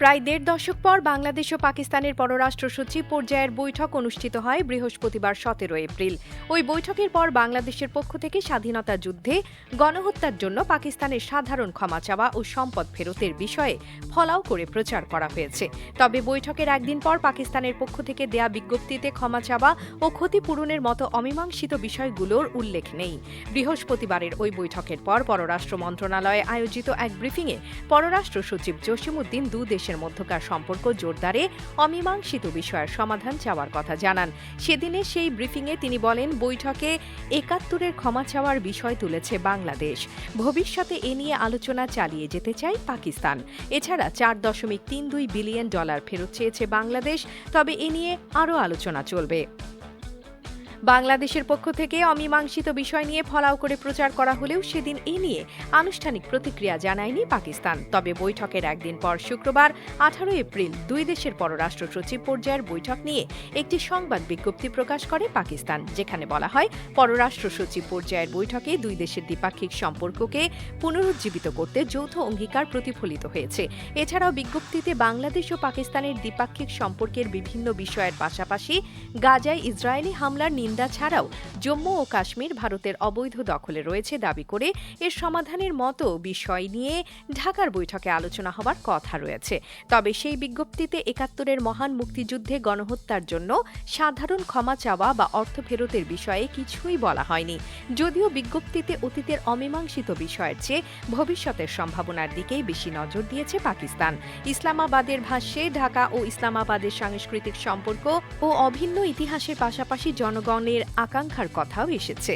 প্রায় দেড় দশক পর বাংলাদেশ ও পাকিস্তানের পররাষ্ট্র সচিব পর্যায়ের বৈঠক অনুষ্ঠিত হয় বৃহস্পতিবার সতেরো এপ্রিল। ওই বৈঠকের পর বাংলাদেশের পক্ষ থেকে স্বাধীনতা যুদ্ধে, গণহত্যার জন্য পাকিস্তানের সাধারণ ক্ষমা চাওয়া ও সম্পদ ফেরতের বিষয়ে ফলাও করে প্রচার করা হয়েছে। তবে বৈঠকের একদিন পর পাকিস্তানের পক্ষ থেকে দেয়া বিজ্ঞপ্তিতে ক্ষমা চাওয়া ও ক্ষতিপূরণের মতো অমীমাংসিত বিষয়গুলোর উল্লেখ নেই। বৃহস্পতিবারের ওই বৈঠকের পর পররাষ্ট্র মন্ত্রণালয়ে আয়োজিত এক ব্রিফিংয়ে পররাষ্ট্র সচিব জসিমুদ্দিন দু দেশের মধ্যকার সম্পর্ক জোরদারে, অমীমাংসিত বিষয়ের সমাধান চাওয়ার কথা জানান। সেদিনে সেই ব্রিফিংয়ে তিনি বলেন, বৈঠকে একাত্তরের ক্ষমা চাওয়ার বিষয় তুলেছে বাংলাদেশ। ভবিষ্যতে এ নিয়ে আলোচনা চালিয়ে যেতে চায় পাকিস্তান। এছাড়া চার দশমিক তিন দুই বিলিয়ন ডলার ফেরত চেয়েছে বাংলাদেশ, তবে এ নিয়ে আরও আলোচনা চলবে। বাংলাদেশের পক্ষ থেকে অমীমাংসিত বিষয় নিয়ে ফলাও করে প্রচার করা হলেও সেদিন এ নিয়ে আনুষ্ঠানিক প্রতিক্রিয়া জানায়নি পাকিস্তান। তবে বৈঠকের একদিন পর শুক্রবার, আঠারো এপ্রিল, দুই দেশের পররাষ্ট্র সচিব পর্যায়ের বৈঠক নিয়ে একটি সংবাদ বিজ্ঞপ্তি প্রকাশ করে পাকিস্তান, যেখানে বলা হয়, পররাষ্ট্র সচিব পর্যায়ের বৈঠকে দুই দেশের দ্বিপাক্ষিক সম্পর্ককে পুনরুজ্জীবিত করতে যৌথ অঙ্গীকার প্রতিফলিত হয়েছে। এছাড়াও বিজ্ঞপ্তিতে বাংলাদেশ ও পাকিস্তানের দ্বিপাক্ষিক সম্পর্কের বিভিন্ন বিষয়ের পাশাপাশি গাজায় ইসরায়েলি হামলার নিন্দা ছাড়াও জম্মু ও কাশ্মীর ভারতের অবৈধ দখলে রয়েছে দাবি করে এর সমাধানের মতো বিষয় নিয়ে ঢাকার বৈঠকে আলোচনা হবার কথা রয়েছে। তবে সেই বিজ্ঞপ্তিতে একাত্তরের মহান মুক্তিযুদ্ধে গণহত্যার জন্য সাধারণ ক্ষমা চাওয়া বা অর্থ ফেরতের বিষয়ে কিছুই বলা হয়নি। যদিও বিজ্ঞপ্তিতে অতীতের অমীমাংসিত বিষয়ের চেয়ে ভবিষ্যতের সম্ভাবনার দিকেই বেশি নজর দিয়েছে পাকিস্তান। ইসলামাবাদের ভাষ্যে ঢাকা ও ইসলামাবাদের সাংস্কৃতিক সম্পর্ক ও অভিন্ন ইতিহাসের পাশাপাশি জনগণের আকাঙ্ক্ষার কথাও এসেছে।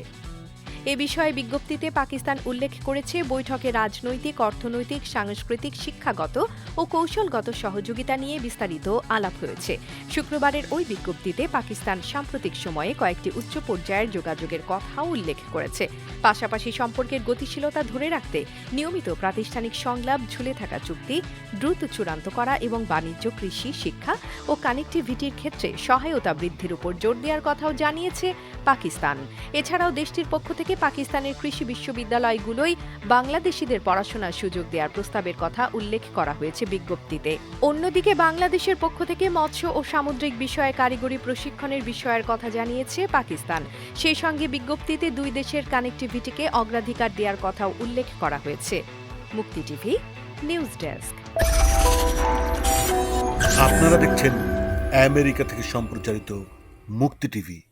এ বিষয়ে বিজ্ঞপ্তিতে পাকিস্তান উল্লেখ করেছে, বৈঠকে রাজনৈতিক, অর্থনৈতিক, সাংস্কৃতিক, শিক্ষাগত ও কৌশলগত সহযোগিতা নিয়ে বিস্তারিত আলাপ হয়েছে। শুক্রবারের ওই বিজ্ঞপ্তিতে পাকিস্তান সাম্প্রতিক সময়ে কয়েকটি উচ্চ পর্যায়ের যোগাযোগের কথাও উল্লেখ করেছে। পাশাপাশি সম্পর্কের গতিশীলতা ধরে রাখতে নিয়মিত প্রাতিষ্ঠানিক সংলাপ, ঝুলে থাকা চুক্তি, দ্রুত চূড়ান্ত করা এবং বাণিজ্য, কৃষি, শিক্ষা ও কানেক্টিভিটির ক্ষেত্রে সহায়তা বৃদ্ধির উপর জোর দেওয়ার কথাও জানিয়েছে পাকিস্তান। এছাড়াও দেশটির পক্ষ থেকে পাকিস্তানের কৃষি বিশ্ববিদ্যালয়গুলোই বাংলাদেশিদের পড়াশোনার সুযোগ দেওয়ার প্রস্তাবের কথা উল্লেখ করা হয়েছে বিজ্ঞপ্তিতে। অন্যদিকে বাংলাদেশের পক্ষ থেকে মৎস্য ও সামুদ্রিক বিষয়ে কারিগরি প্রশিক্ষণের বিষয়ের কথা জানিয়েছে পাকিস্তান। সেই সঙ্গে বিজ্ঞপ্তিতে দুই দেশের কানেক্টিভিটিকে অগ্রাধিকার দেওয়ার কথাও উল্লেখ করা হয়েছে। মুক্তি টিভি, নিউজ ডেস্ক। আপনারা দেখছেন আমেরিকা থেকে সম্প্রচারিত মুক্তি টিভি।